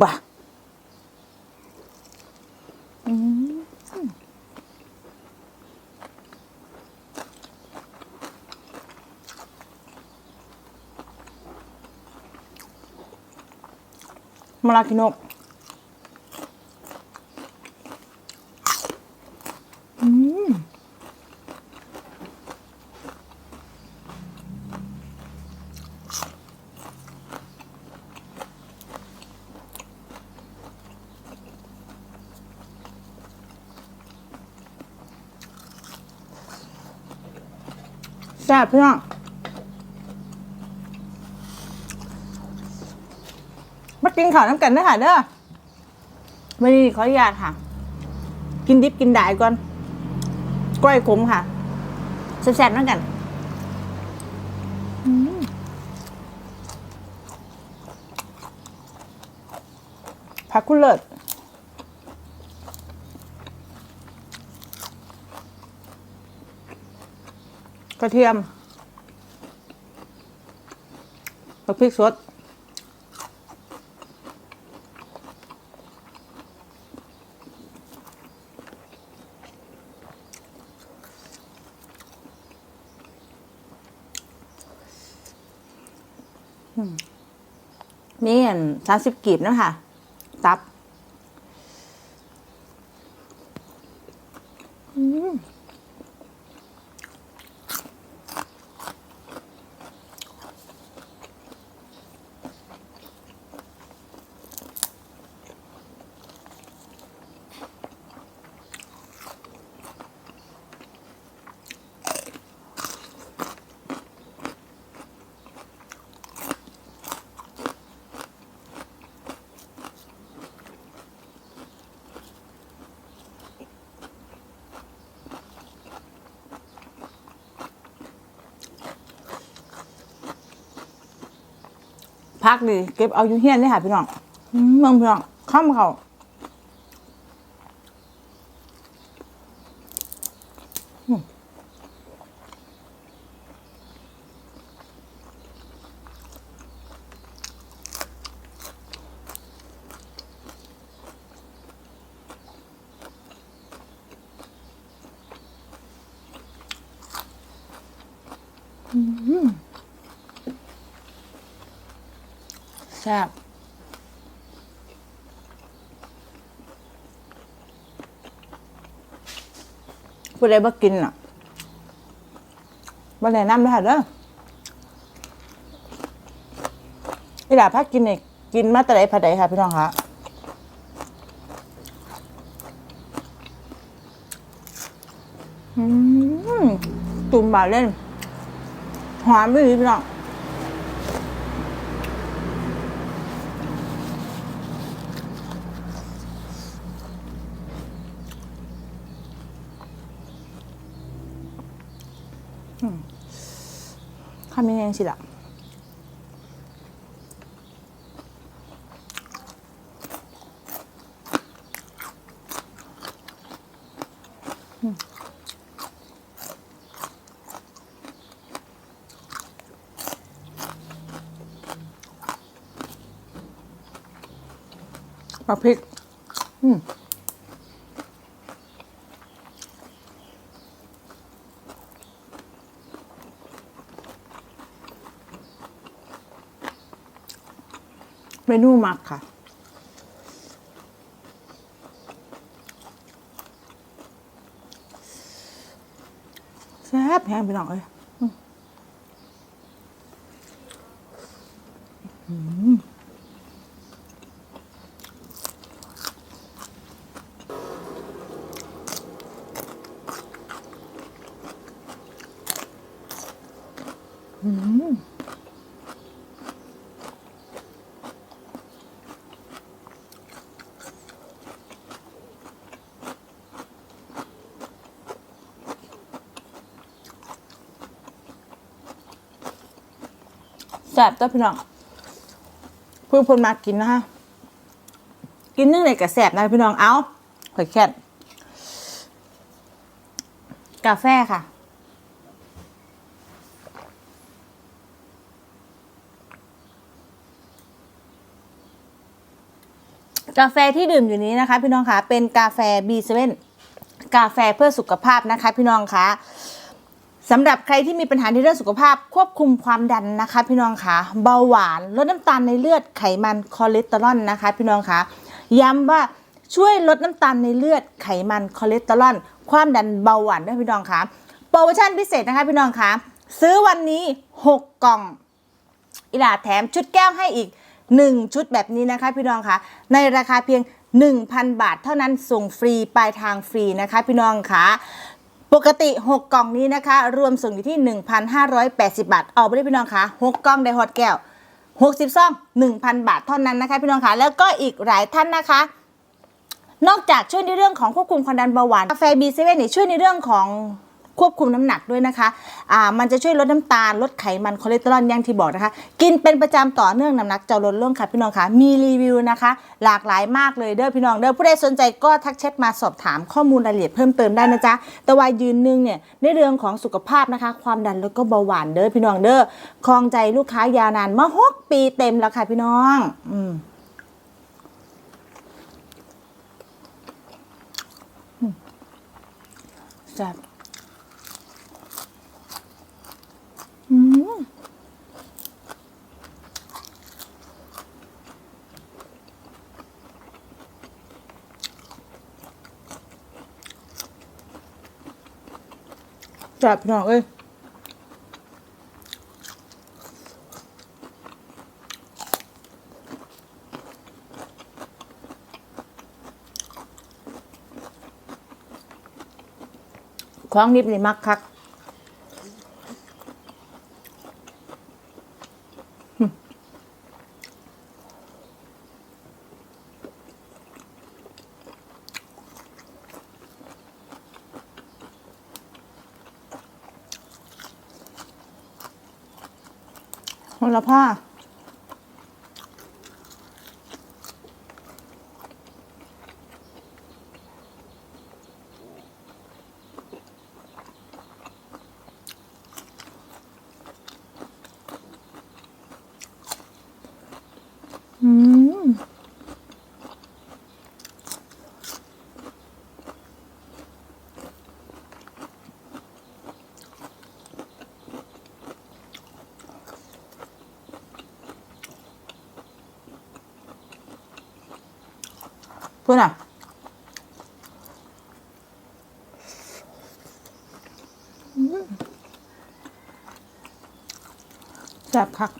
บ้าอืมมาลาคิโนะอืม แซ่บพี่น้องมากินข้าวน้ำกันเด้อค่ะเด้อวันนี้ขออนุญาตค่ะ กินดิบกินดายก่อนกล้อยขมค่ะแซ่บๆน้ำกันอืมผักกุณเลิศ ระเทียมผักพริกสดมีอันสามสิบกีบนะคะตับอืม พักดีเก็บเอาอยู่เฮียนนี่ค่ะพี่น้องมเมืองพี่น้องข้ามเขาอืม แซ่บผู้ใดบ่กินอะบ่แนะนำเลยค่ะเด้ออีหล่าพักกินเนี่ยกินมาแต่ใดพะใดค่ะพี่น้องคะอืมตุ่มบาเล่นหอมไม่ดีพี่น้อง ทำยังไงสิล่ะปลาพริก อืม นูหมักค่ะ แซ่บแห้งไปหน่อยอืมอืม แซ่บตัวพี่น้องพื่อนเพนมากินนะคะกินนึ่งเลยกับแซ่บนะพี่น้องเอาข่อยแค่กาแฟค่ะ กาแฟที่ดื่มอยู่นี้นะคะ พี่น้องคะเป็นกาแฟ B7 กาแฟเพื่อสุขภาพนะคะ พี่น้องคะ สำหรับใครที่มีปัญหาในเรื่องสุขภาพ ควบคุมความดันนะคะ พี่น้องคะเบาหวานลดน้ำตาลในเลือดไขมันคอเลสเตอรอลนะคะ พี่น้องคะย้ำว่าช่วยลดน้ำตาลในเลือดไขมันคอเลสเตอรอลความดันเบาหวานด้วยพี่น้องคะโปรโมชั่นพิเศษนะคะพี่น้องคะซื้อวันนี้ 6 กล่องอีหลาแถมชุดแก้วให้อีก 1 ชุดแบบนี้นะคะ พี่น้องคะในราคาเพียง 1,000 บาทเท่านั้นส่งฟรีปลายทางฟรีนะคะ พี่น้องคะ ปกติ 6 กล่องนี้นะคะ รวมส่งอยู่ที่ 1,580 บาทเอาไปเลยพี่น้องคะ6 กล่องได้ฮอดแก้ว60ซอง1,000 บาทเท่านั้นนะคะพี่น้องคะแล้วก็อีกหลายท่านนะคะ นอกจากช่วยในเรื่องของควบคุมความดันเบาหวานกาแฟ B7 เนี่ยช่วยในเรื่องของ ควบคุมน้ำหนักด้วยนะคะอ่ามันจะช่วยลดน้ำตาลลดไขมันคอเลสเตอรอลอย่างที่บอกนะคะ กินเป็นประจำต่อเนื่องน้ำหนักจะลดลงค่ะพี่น้องคะมีรีวิวนะคะ หลากหลายมากเลยเด้อพี่น้องเด้อผู้ใดสนใจก็ทักแชทมาสอบถามข้อมูลรายละเอียดเพิ่มเติมได้นะจ๊ะแต่ว่ายืนหนึงเนี่ยในเรื่องของสุขภาพนะคะ ความดันแล้วก็เบาหวานเด้อพี่น้องเด้อครองใจลูกค้ายาวนานมาหกปีเต็มแล้วค่ะพี่น้อง อืมแซ่บอืม จับพี่น้องเอ้ยของนิบนี่มักคัก คนละผ้า อืม เพื่อนอะแซ่บคัก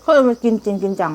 เขาเอามากินจริงกินจัง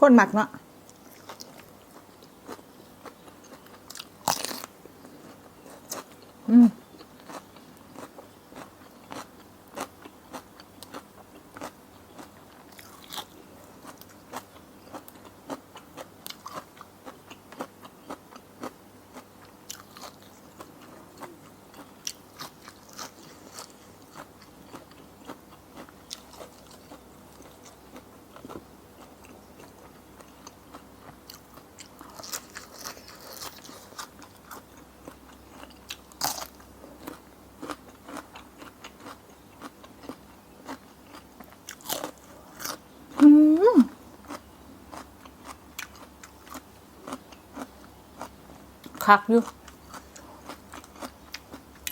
คนหมักเนาะ คักอยู่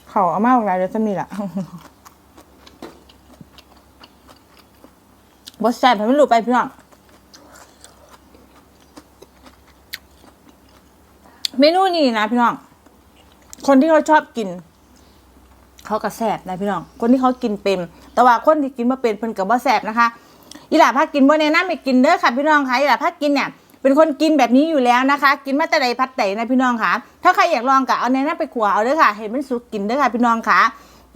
เขาเอามากหลายเดี๋ยวจะมีละบดแซ่บให้มันรู้ไปพี่น้องเมนูนี้นะพี่น้อง คนที่เขาชอบกิน เขาก็แสบนะพี่น้อง คนที่เขากินเป็น แต่ว่าคนที่กินมาเป็นเพิ่นกับว่าแสบนะคะ อีหล่าพักกินบ่แนะนำให้กินเด้อค่ะพี่น้องค่ะอีหล่าพักกินเนี่ย เป็นคนกินแบบนี้อยู่แล้วนะคะ กินมาแต่ใดพัดใดนะพี่น้องค่ะ ถ้าใครอยากลองก็เอาแนะนไปขัวเอาเด้อค่ะ เห็นมันสุกกินเด้อค่ะพี่น้องค่ะ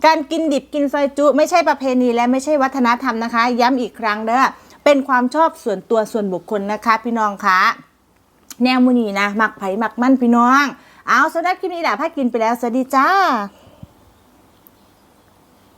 การกินดิบกินซอยจุไม่ใช่ประเพณีและไม่ใช่วัฒนธรรมนะคะ ย้ำอีกครั้งเด้อเป็นความชอบส่วนตัวส่วนบุคคลนะคะ พี่น้องค่ะ แนวมูนีนะหมักไผ่หมักมั่นพี่น้อง เอาสำหรับคลิปนี้แหละพากินไปแล้วสวัสดีจ้า